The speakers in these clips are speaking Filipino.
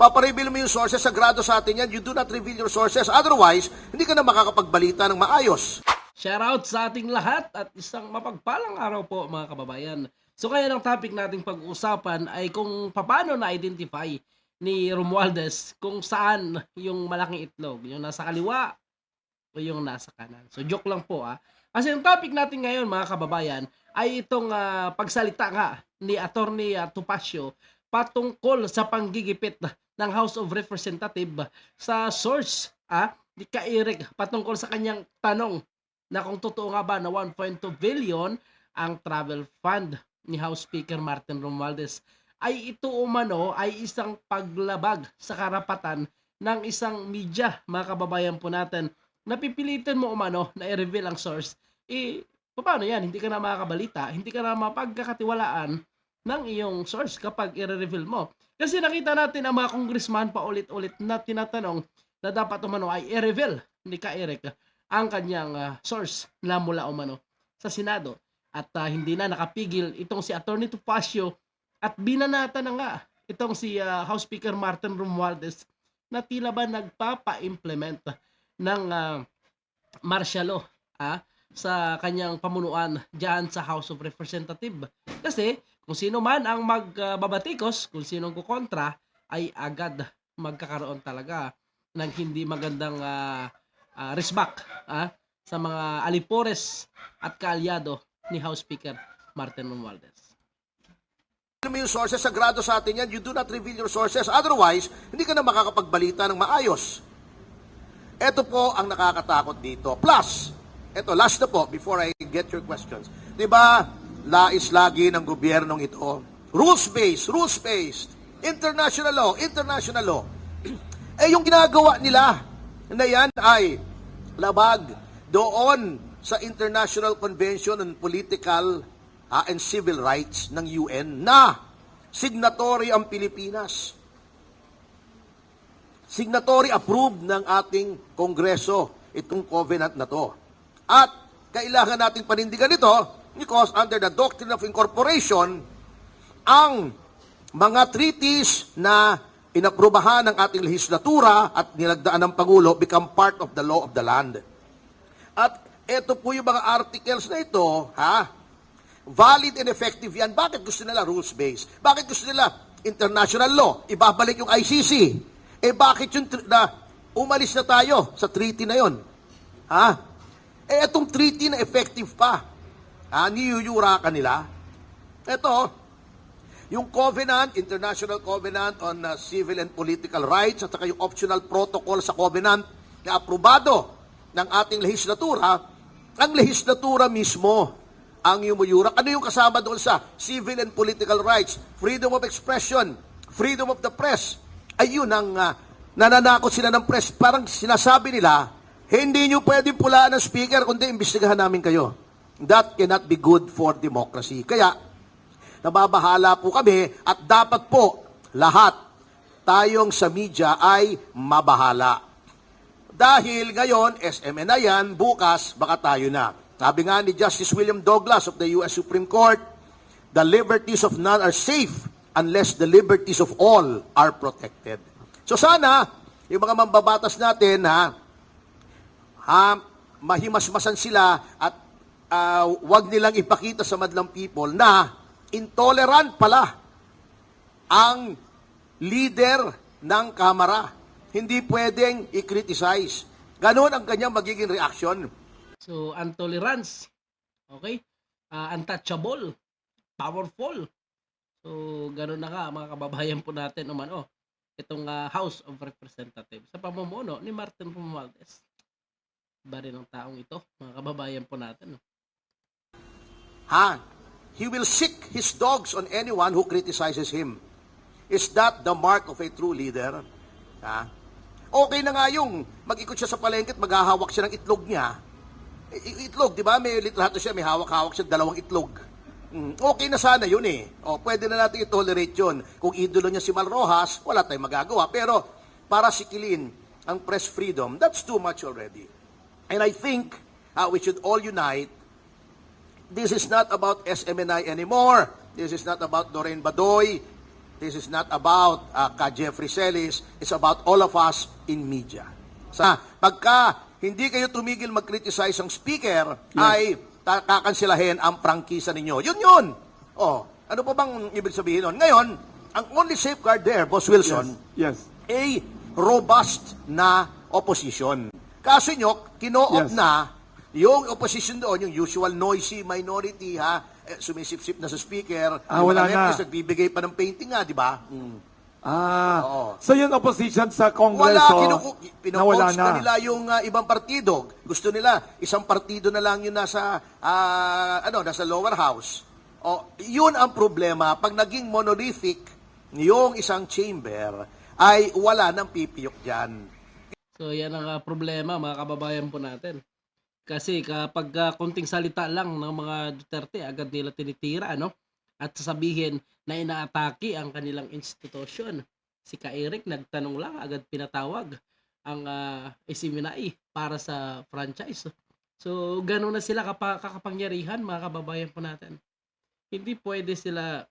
Papareveal mo yung sources, sagrado sa atin yan. You do not reveal your sources. Otherwise, hindi ka na makakapagbalita ng maayos. Shoutout sa ating lahat at isang mapagpalang araw po mga kababayan. So kaya ang topic nating pag-uusapan ay kung paano na-identify ni Romualdez kung saan yung malaking itlog, yung nasa kaliwa o yung nasa kanan. So joke lang po ah. Kasi ang topic natin ngayon mga kababayan ay itong ah, pagsalita nga ni Attorney uh, patungkol sa panggigipit ng House of Representative sa source ah, ni Ka-Eric patungkol sa kanyang tanong na kung totoo nga ba na 1.2 billion ang travel fund ni House Speaker Martin Romualdez ay ito umano ay isang paglabag sa karapatan ng isang media, mga kababayan po natin. Napipilitan mo umano na i-reveal ang source, eh, paano yan? Hindi ka na makakabalita, hindi ka na mapagkakatiwalaan ng iyong source kapag i-reveal mo. Kasi nakita natin ang mga congressman pa ulit-ulit na tinatanong na dapat umano ay i-reveal ni Ka Eric ang kanyang ah, source na mula umano sa Senado. At ah, hindi na nakapigil itong si Attorney Tupacio at binanata na nga itong si ah, House Speaker Martin Romualdez na tila ba nagpapa-implement ng ah, martial law ah, sa kanyang pamunuan diyan sa House of Representative. Kasi kung sino man ang magbabatikos, kung sino ang kukontra, ay agad magkakaroon talaga ng hindi magandang ah, ah, resback ah, sa mga alipores at kaalyado ni House Speaker Martin Romualdez. Ano yung sources, sagrado sa atin yan. You do not reveal your sources. Otherwise, hindi ka na makakapagbalita ng maayos. Ito po ang nakakatakot dito. Plus, ito, last na po, before I get your questions. Di ba, lais lagi ng gobyernong ito, rules-based, rules-based, international law, international law. eh, yung ginagawa nila na yan ay labag doon sa International Convention on Political ah, and Civil Rights ng UN na signatory ang Pilipinas. Signatory approved ng ating Kongreso itong covenant na to. At kailangan nating panindigan ito because under the doctrine of incorporation, ang mga treaties na inaprubahan ng ating legislatura at nilagdaan ng Pangulo become part of the law of the land. At ito po yung mga articles na ito, ha? Valid and effective yan. Bakit gusto nila rules-based? Bakit gusto nila international law? Ibabalik yung ICC. Eh bakit yung na umalis na tayo sa treaty na yon? Ha? Eh itong treaty na effective pa. Ha? Niyuyura ka nila. Ito, yung Covenant, International Covenant on uh, Civil and Political Rights at saka yung optional protocol sa Covenant na aprobado ng ating legislatura, ang legislatura mismo ang yumuyurak. Ano yung kasama doon sa civil and political rights, freedom of expression, freedom of the press. Ayun ang uh, nananakot sila ng press. Parang sinasabi nila, hindi nyo pwedeng pulaan ng speaker, kundi imbestigahan namin kayo. That cannot be good for democracy. Kaya, nababahala po kami at dapat po lahat tayong sa media ay mabahala. Dahil ngayon, SMN na yan, bukas, baka tayo na. Sabi nga ni Justice William Douglas of the U.S. Supreme Court, the liberties of none are safe unless the liberties of all are protected. So sana, yung mga mambabatas natin, ha, ha mahimasmasan sila at ah, wag nilang ipakita sa madlang people na intolerant pala ang leader ng Kamara. Hindi pwedeng i-criticize. Ganon ang kanyang magiging reaction. So, intolerance. Okay? Ah, untouchable. Powerful. So, ganun na nga mga kababayan po natin umano. Itong ah, House of Representatives sa pamumuno ni Martin Romualdez. Ba rin ang taong ito, mga kababayan po natin. no? Ha? He will sick his dogs on anyone who criticizes him. Is that the mark of a true leader? Ha? Okay na nga yung mag-ikot siya sa palengke at maghahawak siya ng itlog niya. Itlog, di ba? May litrato siya, may hawak-hawak siya dalawang itlog. Mm, okay na sana yun eh. O, pwede na natin i-tolerate yun. Kung idolo niya si Mal Rojas, wala tayong magagawa. Pero para sikilin ang press freedom, that's too much already. And I think uh, we should all unite this is not about SMNI anymore. This is not about Doreen Badoy. This is not about uh, ka Jeffrey Celis. It's about all of us in media. Sa pagka hindi kayo tumigil mag-criticize ang speaker, ay ta- kakansilahin ang prangkisa ninyo. Yun yun. Oh, ano pa bang ibig sabihin nun? Ngayon, ang only safeguard there, Boss Wilson, Yes. a robust na opposition. Kaso nyo, kinoopt Yes. na yung opposition doon, yung usual noisy minority, ha, eh, sumisip-sip na sa speaker. Ah, yung wala na. nagbibigay pa ng painting nga, di ba? Mm. Ah. Oo. So yung opposition sa Wala, Kongreso, kinuku- nawala pinopost na. na nila yung ah, ibang partido. Gusto nila, isang partido na lang yun nasa, ah, ano, nasa lower house. O, yun ang problema. Pag naging monolithic yung isang chamber, ay wala nang pipiyok dyan. So yan ang ah, problema mga kababayan po natin. Kasi kapag ah, konting salita lang ng mga Duterte, agad nila tinitira, ano? At sasabihin na inaatake ang kanilang institusyon. Si Ka Eric nagtanong lang, agad pinatawag ang uh, Isiminai para sa franchise. So, gano'n na sila kapa, kakapangyarihan, mga kababayan po natin. Hindi pwede sila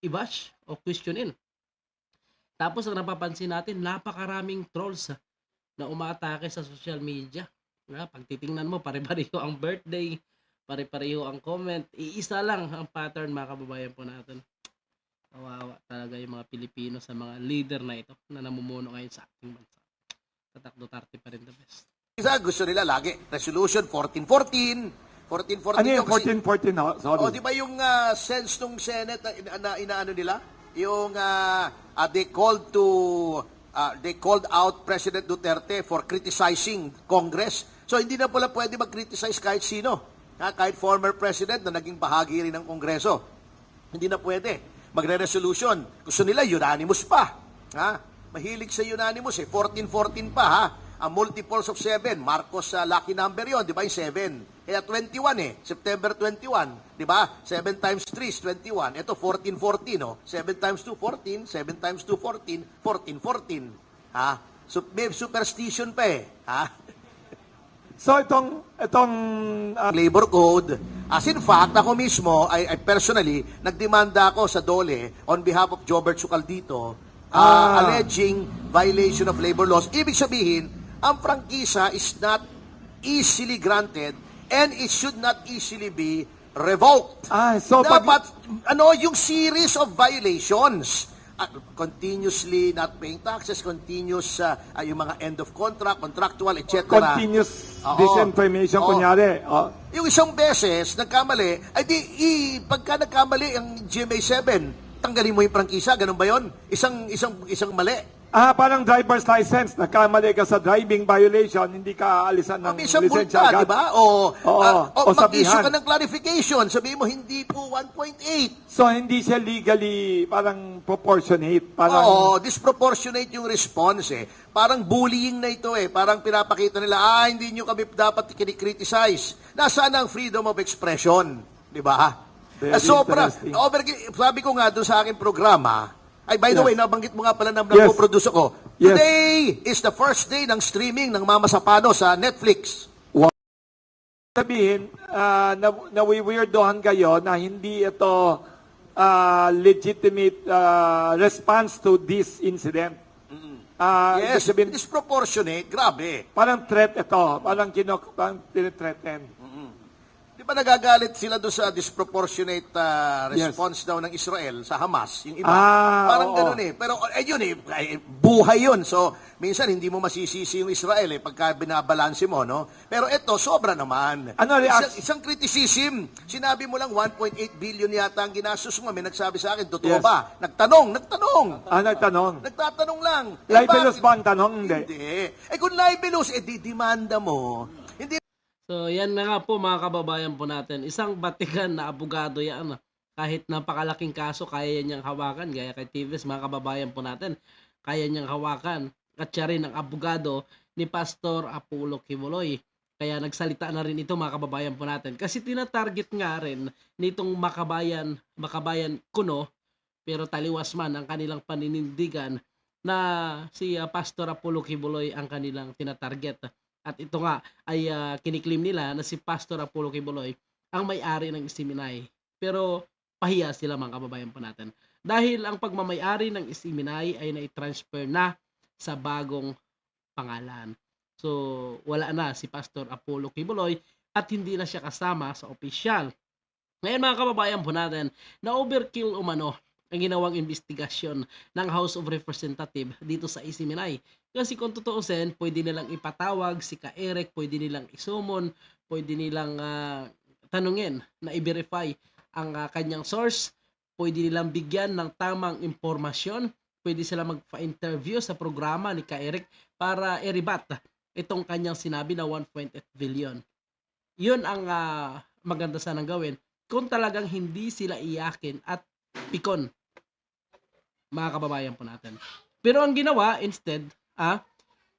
i-bash o questionin. Tapos ang napapansin natin, napakaraming trolls ah, na umaatake sa social media. Na, pag titingnan mo, pare-pareho ang birthday, pare-pareho ang comment. Iisa lang ang pattern mga kababayan po natin. Kawawa talaga yung mga Pilipino sa mga leader na ito na namumuno ngayon sa ating bansa. Tatak Duterte pa rin the best. Isa, gusto nila lagi, resolution 1414, 1414 ano yung kasi- 14-14? No? Sorry. O, di ba yung ah, sense ng Senate na, ina- na inaano nila? Yung ah, ah, they called to ah, they called out President Duterte for criticizing Congress. So hindi na pala pwede mag-criticize kahit sino. Ha? Kahit former president na naging bahagi rin ng Kongreso. Hindi na pwede. Magre-resolution. Gusto nila unanimous pa. Ha? Mahilig sa unanimous eh. 14-14 pa ha. Ang multiples of 7, Marcos sa lucky number yon, di ba? Yung 7. Kaya 21 eh. September 21, di ba? 7 times 3 is 21. Ito 14-14, no? 7 times 2, 14. 7 times 2, 14. 14-14. Ha? So, may superstition pa eh. Ha? So itong, itong ah, labor code. As in fact, ako mismo, ay, ay personally, nagdemanda ako sa DOLE on behalf of Jobert Sucaldito, uh, Ah. alleging violation of labor laws. Ibig sabihin, ang prangkisa is not easily granted and it should not easily be revoked. ah, so pag, Dapat, ano, yung series of violations. Ah, continuously not paying taxes, continuous uh, ah, yung mga end of contract, contractual, etc. continuous Oo. disinformation, Oo. kunyari. Oh. Yung isang beses, nagkamali, ay di, i, pagka nagkamali ang GMA7, tanggalin mo yung prangkisa, ganun ba yon? Isang, isang, isang mali. Ah, parang driver's license. Nagkamali ka sa driving violation, hindi ka aalisan ng isang lisensya multa, agad. di ba? O, Oo. ah, o, O mag-issue sabihan. ka ng clarification, sabihin mo, hindi po 1.8. So, hindi siya legally parang proportionate. Parang, Oo, disproportionate yung response eh. Parang bullying na ito eh. Parang pinapakita nila, ah, hindi nyo kami dapat kinikriticize. Nasaan ang freedom of expression? Di ba? Very Ah, sobra. interesting. Over, sabi ko nga doon sa aking programa, ay by the Yes. way, nabanggit mo nga pala na Yes. produce. Yes. Today is the first day ng streaming ng Mama Sapano sa Netflix. sabihin, ah, na, nawiweirdohan kayo na hindi ito ah, legitimate ah, response to this incident. Ibig Yes, sabihin, disproportionate. Grabe. parang threat ito. Parang, kinok, parang tinitreaten. Di ba nagagalit sila doon sa disproportionate uh, Yes. response daw ng Israel sa Hamas, yung iba. Ah, Parang oo. ganun eh. Pero eh, yun eh, ay, buhay yun. So, minsan hindi mo masisisi yung Israel eh, pagka binabalanse mo, no? Pero ito, sobra naman. Ano, react- Isang, isang criticism. Sinabi mo lang 1.8 billion yata ang ginastos mo. May nagsabi sa akin, totoo Yes. ba? Nagtanong, nagtanong. Ah, nagtanong. Nagtatanong lang. Eh, Libelous bakit- ba ang tanong? Hindi. Hindi. Eh kung libelous, eh di demanda mo. So, yan na nga po mga kababayan po natin. Isang batikan na abogado yan. ah. Kahit napakalaking kaso, kaya niyang hawakan. Gaya kay TVS, mga kababayan po natin. Kaya niyang hawakan. At siya rin ang abogado ni Pastor Apollo Kibuloy. Kaya nagsalita na rin ito mga kababayan po natin. Kasi tinatarget nga rin nitong makabayan, makabayan kuno, pero taliwas man ang kanilang paninindigan na si ah, Pastor Apollo Kibuloy ang kanilang tinatarget. At ito nga ay ah, kiniklim nila na si Pastor Apollo Kibuloy ang may-ari ng Isiminay. Pero pahiya sila mga kababayan po natin. dahil ang pagmamayari ng Isiminay ay nai-transfer na sa bagong pangalan. So, wala na si Pastor Apollo Kibuloy at hindi na siya kasama sa opisyal. Ngayon mga kababayan po natin, na overkill umano ang ginawang investigasyon ng House of Representatives dito sa Isiminay. Kasi kung tutuusin, pwede nilang ipatawag si Ka Eric, pwede nilang isumon, pwede nilang ah, tanungin na i-verify ang ah, kanyang source, pwede nilang bigyan ng tamang impormasyon, pwede sila magpa-interview sa programa ni Ka Eric para i-rebat itong kanyang sinabi na 1.8 billion. Yun ang ah, maganda sanang gawin kung talagang hindi sila iyakin at pikon mga kababayan po natin. Pero ang ginawa instead, ah,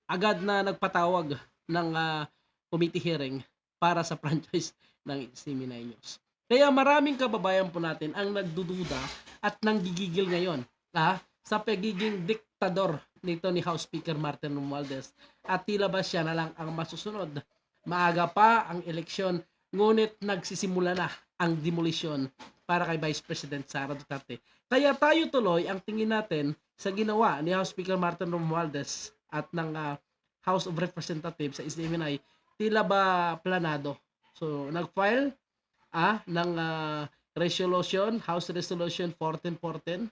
agad na nagpatawag ng ah, committee hearing para sa franchise ng Seminay News. Kaya maraming kababayan po natin ang nagdududa at nanggigigil ngayon ah, sa pagiging diktador nito ni House Speaker Martin Romualdez at tila ba siya na lang ang masusunod. Maaga pa ang eleksyon ngunit nagsisimula na ang demolition para kay Vice President Sara Duterte. Kaya tayo tuloy ang tingin natin sa ginawa ni House Speaker Martin Romualdez at ng ah, House of Representatives sa SDMNI tila ba planado. So nag-file ah, ng ah, resolution, House Resolution 1414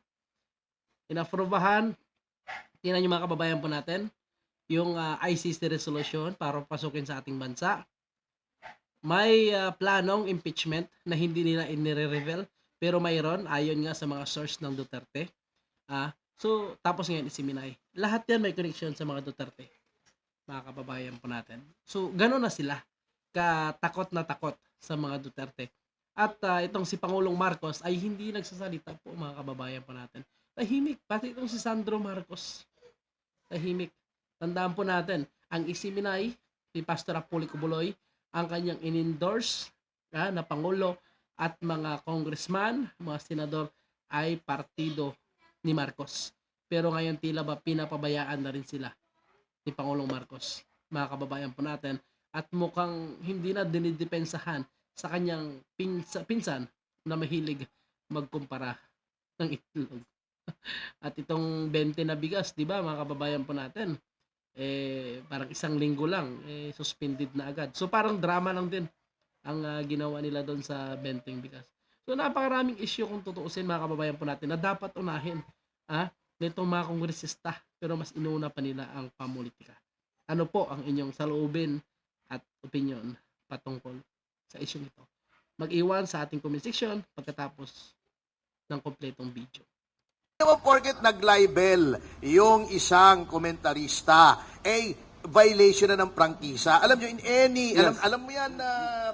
inaprubahan tingnan nyo mga kababayan po natin yung ah, ICC resolution para pasukin sa ating bansa may ah, planong impeachment na hindi nila inire-reveal pero mayroon ayon nga sa mga source ng Duterte. Ah, so tapos ngayon isiminay. Lahat 'yan may connection sa mga Duterte. Mga kababayan po natin. So gano'n na sila katakot na takot sa mga Duterte. At ah, itong si Pangulong Marcos ay hindi nagsasalita po mga kababayan po natin. Tahimik pati itong si Sandro Marcos. Tahimik. Tandaan po natin, ang isiminay si Pastor Apollo Buloy ang kanyang in-endorse ah, na Pangulo at mga congressman, mga senador ay partido ni Marcos. Pero ngayon tila ba pinapabayaan na rin sila ni Pangulong Marcos, mga kababayan po natin. At mukhang hindi na dinidepensahan sa kanyang pinsa, pinsan na mahilig magkumpara ng itlog. At itong 20 na bigas, di ba mga kababayan po natin, eh parang isang linggo lang eh suspended na agad. So parang drama lang din ang ah, ginawa nila doon sa Benteng Bigas. So napakaraming issue kung tutuusin mga kababayan po natin na dapat unahin ah nitong mga kongresista pero mas inuna pa nila ang pamulitika. Ano po ang inyong saloobin at opinion patungkol sa issue ito? Mag-iwan sa ating comment section pagkatapos ng kompletong video. Mo porket nag-libel yung isang komentarista, eh, violation na ng prangkisa. Alam nyo, in any, alam, Yes. alam mo yan, na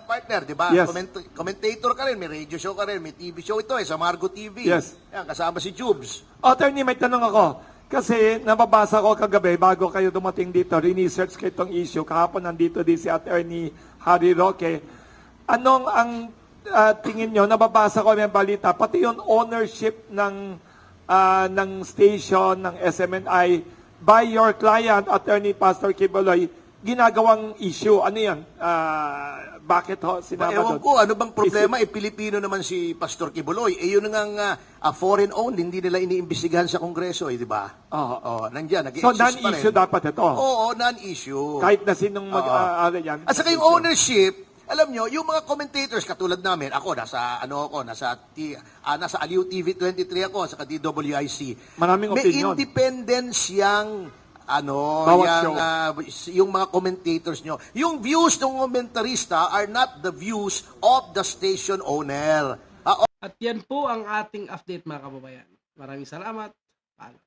partner, di ba? Yes. Comment- commentator ka rin, may radio show ka rin, may TV show ito eh, sa Margo TV. Yes. Yan, kasama si Jubes. Attorney, may tanong ako. Kasi nababasa ko kagabi, bago kayo dumating dito, research ko itong issue. Kahapon nandito din si Attorney Harry Roque. Anong ang ah, tingin nyo, nababasa ko yung balita, pati yung ownership ng ah, ng station, ng SMNI, by your client, Attorney Pastor Kiboloy, ginagawang issue. Ano yan? Ah, bakit ho sinama Ewan doon? ko, ano bang problema? Eh, Pilipino naman si Pastor Kibuloy. Eh, yun nga uh, foreign owned, hindi nila iniimbestigahan sa Kongreso, eh, di ba? Oo. Oh, nandiyan, So, nag-exist pa rin. non-issue dapat ito. Oo, non-issue. Kahit na sinong Oo. mag-aaral yan. At saka yung ownership, alam nyo, yung mga commentators katulad namin, ako nasa ano ako, nasa T, ah, nasa Aliw TV 23 ako, saka DWIC. Maraming May opinion. independence yang ano, Bawat yang, show. ah, yung mga commentators nyo. Yung views ng komentarista are not the views of the station owner. Ah, At yan po ang ating update mga kababayan. Maraming salamat. Paalam.